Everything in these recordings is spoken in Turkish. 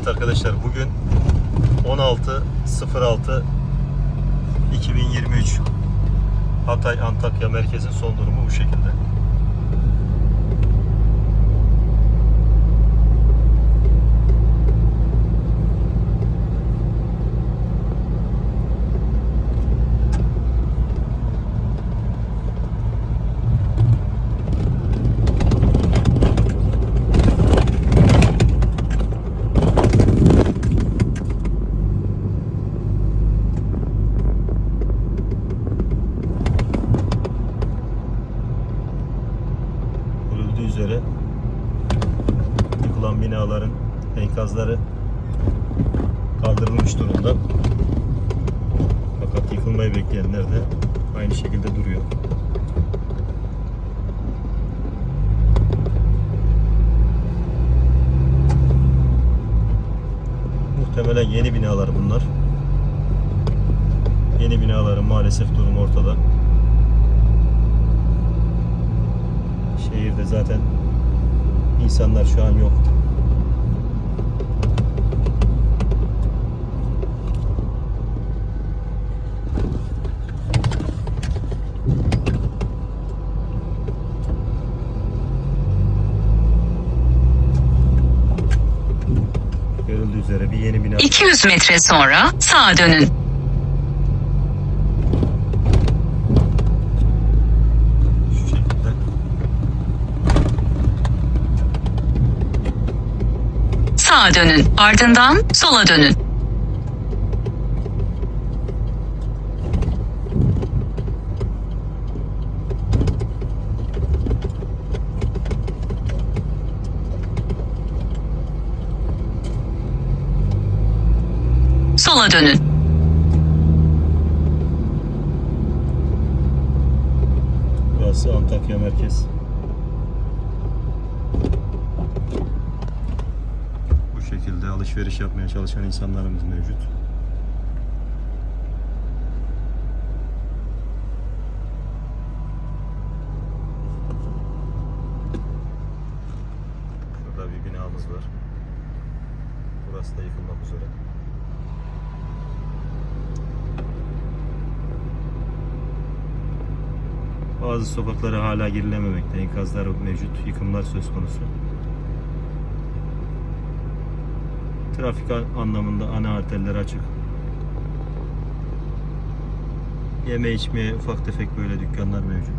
Evet arkadaşlar bugün 16.06 2023 Hatay Antakya merkezin son durumu bu şekilde. Görüldüğü üzere yıkılan binaların enkazları kaldırılmış durumda. Fakat yıkılmayı bekleyenler de aynı şekilde duruyor. Muhtemelen yeni binalar bunlar. Yeni binaların maalesef durumu ortada. Şehirde zaten insanlar şu an yok. Görüldüğü üzere bir yeni bina 200 metre sonra sağa dönün. Sağa dönün. Ardından sola dönün. Sola dönün. Burası Antakya merkez. Şekilde alışveriş yapmaya çalışan insanlarımız mevcut. Şurada bir binamız var. Burası da yıkılmak üzere. Bazı sokaklara hala girilememekte. Enkazlar mevcut. Yıkımlar söz konusu. Trafik an- anlamında ana arterler açık. Yeme içmeye ufak tefek böyle dükkanlar mevcut.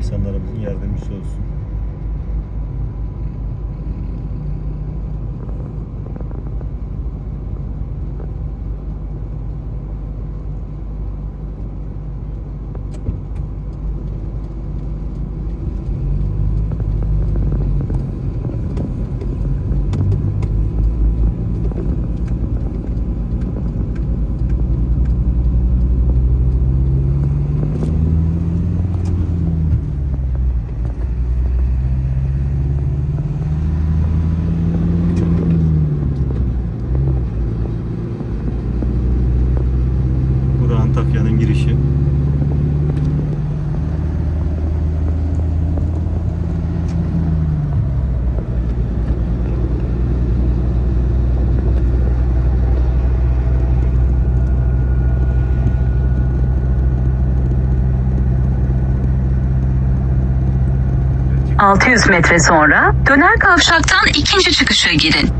İnsanlarımızın yardımcısı olsun. Antakya'nın girişi. ...600 metre sonra döner kavşaktan ikinci çıkışa girin.